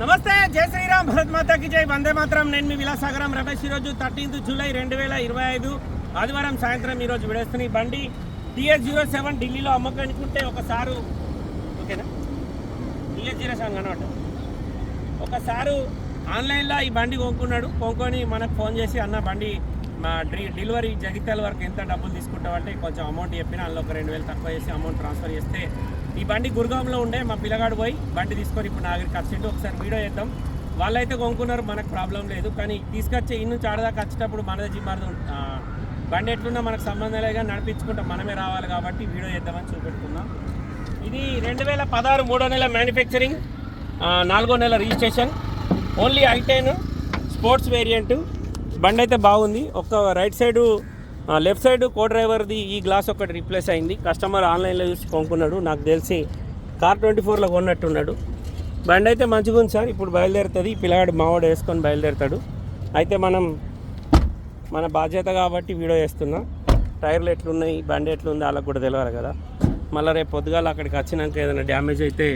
నమస్తే జై శ్రీరామ్ భరత్ మాతాకి జై. వందే మాత్రం. నేను మీ విలాసాగరం రమేష్. ఈరోజు థర్టీన్త్ జూలై రెండు వేల ఇరవై ఐదు ఆదివారం సాయంత్రం ఈరోజు విడేస్తున్న ఈ బండి టీఎస్ జీరో సెవెన్ ఢిల్లీలో అమ్మకనుకుంటే ఒకసారు ఓకేనా? టీఎస్ జీరో సెవెన్ అనమాట ఒకసారు ఆన్లైన్లో ఈ బండి కొనుక్కున్నాడు. కొనుక్కొని మనకు ఫోన్ చేసి అన్న బండి మా డ్రీ డెలివరీ జగిత్యాల వరకు ఎంత డబ్బులు తీసుకుంటామంటే కొంచెం అమౌంట్ చెప్పిన అందులో ఒక రెండు వేలు తక్కువ చేసి అమౌంట్ ట్రాన్స్ఫర్ చేస్తే ఈ బండి గురుగాంలో ఉండే మా పిల్లగాడు పోయి బండి తీసుకొని ఇప్పుడు నా దగ్గరికి వచ్చిండు. ఒకసారి వీడియో చేద్దాం. వాళ్ళైతే కొనుక్కున్నారు మనకు ప్రాబ్లం లేదు. కానీ తీసుకొచ్చే ఇన్ని చాడదాకా వచ్చేటప్పుడు మనదే జిమ్మారదు. బండి ఎట్లున్నా మనకు సంబంధం లేదు కానీ నడిపించుకుంటాం మనమే రావాలి కాబట్టి వీడియో చేద్దామని చూపెట్టుకున్నాం ఇది రెండు వేల పదహారు మూడో నెల మ్యానుఫ్యాక్చరింగ్ నాలుగో నెల registration only i ten sports variant బండి అయితే బాగుంది. ఒక right side left side co డ్రైవర్ది ఈ గ్లాస్ ఒకటి రీప్లేస్ అయింది. కస్టమర్ ఆన్లైన్లో చూసి కొనుక్కున్నాడు. నాకు తెలిసి కార్ ట్వంటీ ఫోర్లో కొన్నట్టున్నాడు. బండి అయితే మంచిగా ఉంది సార్. ఇప్పుడు బయలుదేరుతుంది. పిల్లగాడు మావాడు వేసుకొని బయలుదేరుతాడు. అయితే మనం మన బాధ్యత కాబట్టి వీడియో చేస్తున్నాం. టైర్లు ఎట్లున్నాయి? బండి ఎట్లుంది? వాళ్ళకి కూడా తెలియాలి కదా. మళ్ళీ రేపు పొద్దుగాల అక్కడికి వచ్చినాక ఏదైనా డ్యామేజ్ అయితే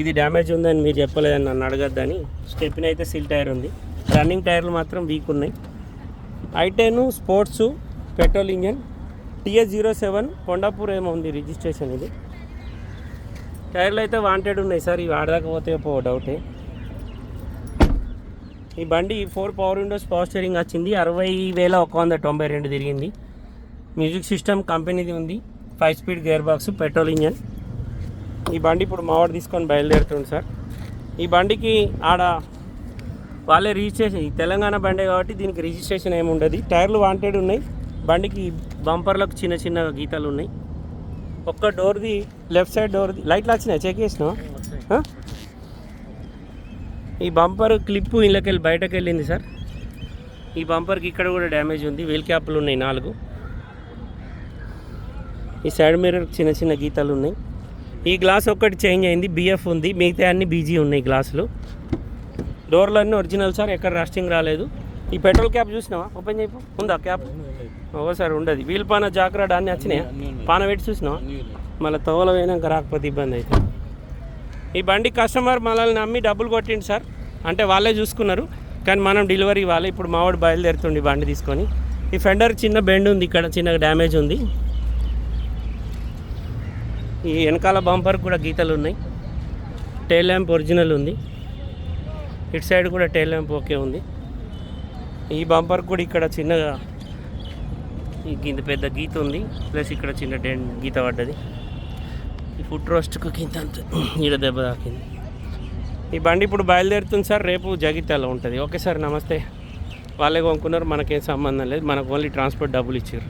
ఇది డ్యామేజ్ ఉందని మీరు చెప్పలేదని నన్ను అడగద్దని. స్టెప్పిన అయితే సిల్ టైర్ ఉంది. రన్నింగ్ టైర్లు మాత్రం వీక్ ఉన్నాయి. I ten sports petrol engine TS zero seven Kondapur ఏమో ఉంది రిజిస్ట్రేషన్ ఇది. టైర్లు అయితే వాంటెడ్ ఉన్నాయి సార్ ఇవి ఆడకపోతే పో డౌటే. ఈ బండి four power windows power steering వచ్చింది అరవై వేల ఒక వంద తొంభై రెండు తిరిగింది. మ్యూజిక్ సిస్టమ్ కంపెనీది ఉంది five speed gear box petrol engine. ఈ బండి ఇప్పుడు మావాడు తీసుకొని బయలుదేరుతుంది సార్. ఈ బండికి ఆడ వాళ్ళే రిజిస్ట్రేషన్. ఈ తెలంగాణ బండే కాబట్టి దీనికి రిజిస్ట్రేషన్ ఏమి ఉండదు. టైర్లు వాంటెడ్ ఉన్నాయి. బండికి బంపర్లకు చిన్న చిన్న గీతలు ఉన్నాయి. ఒక్క డోర్ది లెఫ్ట్ సైడ్ డోర్ది. లైట్లు వచ్చినాయి? చెక్ చేసినావా? ఆ? ఈ బంపర్ క్లిప్ ఇళ్ళకెళ్ళి బయటకు వెళ్ళింది సార్. ఈ బంపర్కి ఇక్కడ కూడా డ్యామేజ్ ఉంది. వీల్ క్యాప్లు ఉన్నాయి నాలుగు. ఈ సైడ్ మిర్రర్ చిన్న చిన్న గీతలు ఉన్నాయి. ఈ గ్లాస్ ఒక్కటి చేంజ్ అయింది. బిఎఫ్ ఉంది. మిగతా అన్ని బీజీ ఉన్నాయి గ్లాసులు. డోర్లు అన్నీ ఒరిజినల్ సార్ ఎక్కడ రస్టింగ్ రాలేదు. ఈ పెట్రోల్ క్యాప్ చూసినావా? ఓపెన్ చేయపు ఉందా క్యాప్? ఒకసారి ఉండదు. వీల్ పాన జాగ్రత్త అన్నీ వచ్చినాయా పాన పెట్టి చూసినావా? మళ్ళీ తోల పోయినాక రాకపోతే ఇబ్బంది అయితే. ఈ బండి కస్టమర్ మనల్ని నమ్మి డబ్బులు కొట్టిండు సార్. అంటే వాళ్ళే చూసుకున్నారు. కానీ మనం డెలివరీ ఇవ్వాలి. ఇప్పుడు మావాడు బయలుదేరుతుండి బండి తీసుకొని. ఈ ఫెండర్ చిన్న బెండ్ ఉంది ఇక్కడ చిన్న డ్యామేజ్ ఉంది. ఈ వెనకాల బంపర్ కూడా గీతలు ఉన్నాయి. టైల్ ల్యాంప్ ఒరిజినల్ ఉంది. ఇటు సైడ్ కూడా టైల్ ల్యాంప్ ఓకే ఉంది. ఈ బంపర్ కూడా ఇక్కడ చిన్నగా ఈ పెద్ద గీత ఉంది. ప్లస్ ఇక్కడ చిన్న డెన్ గీత పడ్డది. ఈ ఫుట్ రోస్ట్కు కింద అంత ఈడ దెబ్బ తాకింది. ఈ బండి ఇప్పుడు బయలుదేరుతుంది సార్ రేపు జగిత్యాల ఉంటుంది. ఓకే సార్ నమస్తే. వాళ్ళే కొనుక్కున్నారు మనకేం సంబంధం లేదు. మనకు ఓన్లీ ట్రాన్స్పోర్ట్ డబ్బులు ఇచ్చారు